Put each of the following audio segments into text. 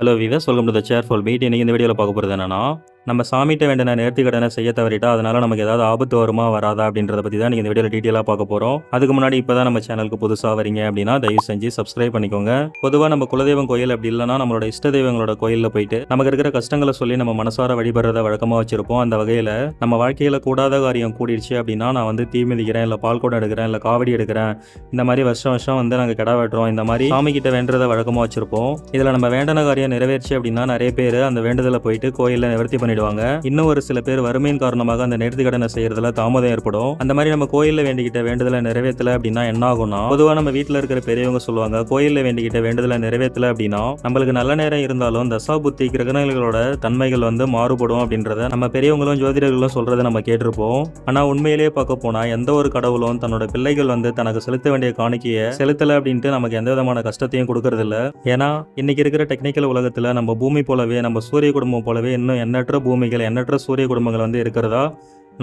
Hello viewers welcome to the share fall meet இன்னைக்கு இந்த வீடியோவில் பார்க்க போகிறது என்னன்னா நம்ம சாமிகிட்ட வேண்டிய நேர்த்தி கடனை செய்ய தவறிட்டா அதனால நமக்கு ஏதாவது ஆபத்து வருமா வராதா அப்படின்றத பற்றி தான் நீங்கள் இந்த வீடியோவில் டீட்டெயிலாக பார்க்க போகிறோம் அதுக்கு முன்னாடி இப்போ தான் நம்ம சேனலுக்கு புதுசாக வரீங்க அப்படின்னா தயவு செஞ்சு சப்ஸ்கிரைப் பண்ணிக்கோங்க. பொதுவாக நம்ம குலதெய்வம் கோயில் அப்படி இல்லைனா நம்மளோட இஷ்ட தெய்வங்களோட கோயிலில் போயிட்டு நமக்கு இருக்கிற கஷ்டங்களை சொல்லி நம்ம மனசார வழிபடுறத வழக்கமாக வச்சிருப்போம். அந்த வகையில் நம்ம வாழ்க்கையில் கூடாத காரியம் கூடிடுச்சு அப்படின்னா நான் வந்து தீ மிதிக்கிறேன் இல்லை பால்குடம் எடுக்கிறேன் இல்லை காவடி எடுக்கிறேன் இந்த மாதிரி வருஷம் வருஷம் வந்து நாங்கள் கிடா வெட்டுறோம் இந்த மாதிரி சாமி கிட்ட வேண்டுறத வழக்கமாக வச்சிருப்போம். இதில் நம்ம வேண்டன காரியம் நிறைவேறிச்சு அப்படின்னா நிறைய பேர் அந்த வேண்டுதலை போயிட்டு கோயிலில் நிவர்த்தி பண்ணிடுவாங்க. இன்னும் ஒரு சில பேர் வறுமையின் காரணமாக அந்த நேர்த்தி கடனை செய்யறதுல தாமதம் ஏற்படும். அந்த மாதிரி நம்ம கோயிலில் வேண்டிக்கிட்ட வேண்டுதலை நிறைவேற்றல அப்படின்னா என்ன ஆகும்னா பொதுவாக நம்ம வீட்டில் இருக்கிற பெரியவங்க சொல்லுவாங்க கோயிலில் வேண்டிக்கிட்ட வேண்டுதலை நிறைவேற்றல அப்படின்னா நம்மளுக்கு நல்ல நேரம் இருந்தாலும் தசா புத்தி கிரகணங்களோட தன்மைகள் வந்து மாறுபடும் அப்படின்றத நம்ம பெரியவங்களும் ஜோதிடர்களும் சொல்றதை நம்ம கேட்டிருப்போம். ஆனா உண்மையிலேயே பார்க்க போனா எந்த ஒரு கடவுளும் தன்னோட பிள்ளைகள் வந்து தனக்கு செலுத்த வேண்டிய காணிக்கையை செலுத்தல அப்படின்ட்டு நமக்கு எந்த விதமான கஷ்டத்தையும் கொடுக்கறது இல்ல ஏன்னா இன்னைக்கு இருக்கிற டெக்னிக்கல் உலகத்துல நம்ம பூமி போலவே நம்ம சூரிய குடும்பம் போலவே இன்னும் எண்ணற்ற பூமிகள் எண்ணற்ற சூரிய குடும்பங்கள் வந்து இருக்கிறதா?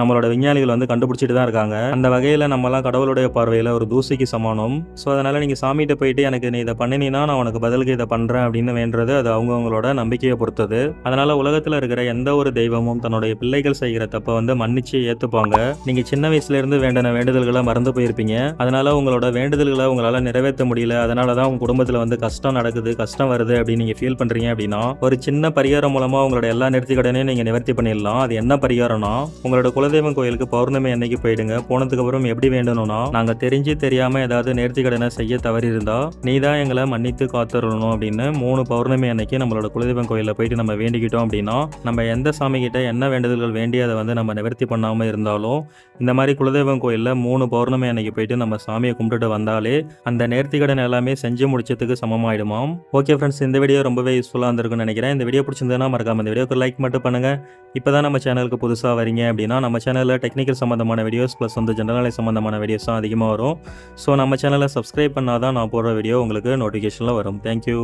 நம்மளோட விஞ்ஞானிகள் வந்து கண்டுபிடிச்சிட்டு தான் இருக்காங்க. அந்த வகையில் நம்மலாம் கடவுளுடைய பார்வையில் ஒரு தூசிக்கு சமானம். ஸோ அதனால் நீங்கள் சாமிகிட்ட போயிட்டு எனக்கு நீ இதை பண்ணினீன்னா நான் உனக்கு பதிலுக்கு இதை பண்ணுறேன் அப்படின்னு வேண்டது அது அவங்கவுங்களோட நம்பிக்கையை பொறுத்தது. அதனால் உலகத்தில் இருக்கிற எந்த ஒரு தெய்வமும் தன்னுடைய பிள்ளைகள் செய்கிற தப்பை வந்து மன்னிச்சு ஏற்றுப்பாங்க நீங்கள் சின்ன வயசுலேருந்து வேண்டின வேண்டுதல்களை மறந்து போயிருப்பீங்க. அதனால் உங்களோட வேண்டுதல்களை உங்களால் நிறைவேற்ற முடியல. அதனால தான் உங்கள் குடும்பத்தில் வந்து கஷ்டம் நடக்குது கஷ்டம் வருது அப்படின்னு நீங்கள் ஃபீல் பண்ணுறீங்க அப்படின்னா ஒரு சின்ன பரிகாரம் மூலமாக உங்களோட எல்லா நிறுத்தி கடனையும் நீங்கள் நிவர்த்தி பண்ணிடலாம். அது என்ன பரிகாரம்னா உங்களோட குலதெய்வம் கோயிலுக்கு பௌர்ணமி அன்னைக்கு போயிடுங்க. போனதுக்கு அப்புறம் எப்படி வேண்டணும்னா நாங்க தெரிஞ்சு தெரியாம ஏதாவது நேர்த்தி கடனை செய்ய தவறி இருந்தா நீ தான் எங்களை மன்னித்து காத்துறணும் அப்படின்னு மூணு பௌர்ணமி அன்னைக்கு நம்மளோட குலதெய்வம் கோயிலில் போயிட்டு நம்ம வேண்டிக்கிட்டோம் அப்படின்னா நம்ம எந்த சாமி கிட்ட என்ன வேண்டுதல்கள் வேண்டி அதை வந்து நம்ம நிவர்த்தி பண்ணாம இருந்தாலும் இந்த மாதிரி குலதெய்வம் கோயிலில் மூணு பௌர்ணமி அன்னைக்கு போயிட்டு நம்ம சாமியை கும்பிட்டுட்டு வந்தாலே அந்த நேர்த்தி கடன் எல்லாமே செஞ்சு முடிச்சதுக்கு சமமாயிடுமாம். ஓகே ஃப்ரெண்ட்ஸ் இந்த வீடியோ ரொம்பவே யூஸ்ஃபுல்லாக இருந்திருக்கும்னு நினைக்கிறேன். இந்த வீடியோ பிடிச்சிருந்ததுன்னா மறக்காம இந்த வீடியோக்கு லைக் மட்டும் பண்ணுங்க. இப்போ தான் நம்ம சேனலுக்கு புதுசாக வரீங்க அப்படின்னா நம்ம சேனலில் டெக்னிக்கல் சம்மந்தமான வீடியோஸ் ப்ளஸ் வந்து ஜெனரலை சம்மந்தமான வீடியோஸ் தான் அதிகமாக வரும். ஸோ நம்ம சேனலை சப்ஸ்கிரைப் பண்ணால் தான் நான் போடுற வீடியோ உங்களுக்கு நோட்டிஃபிகேஷனில் வரும். தேங்க்யூ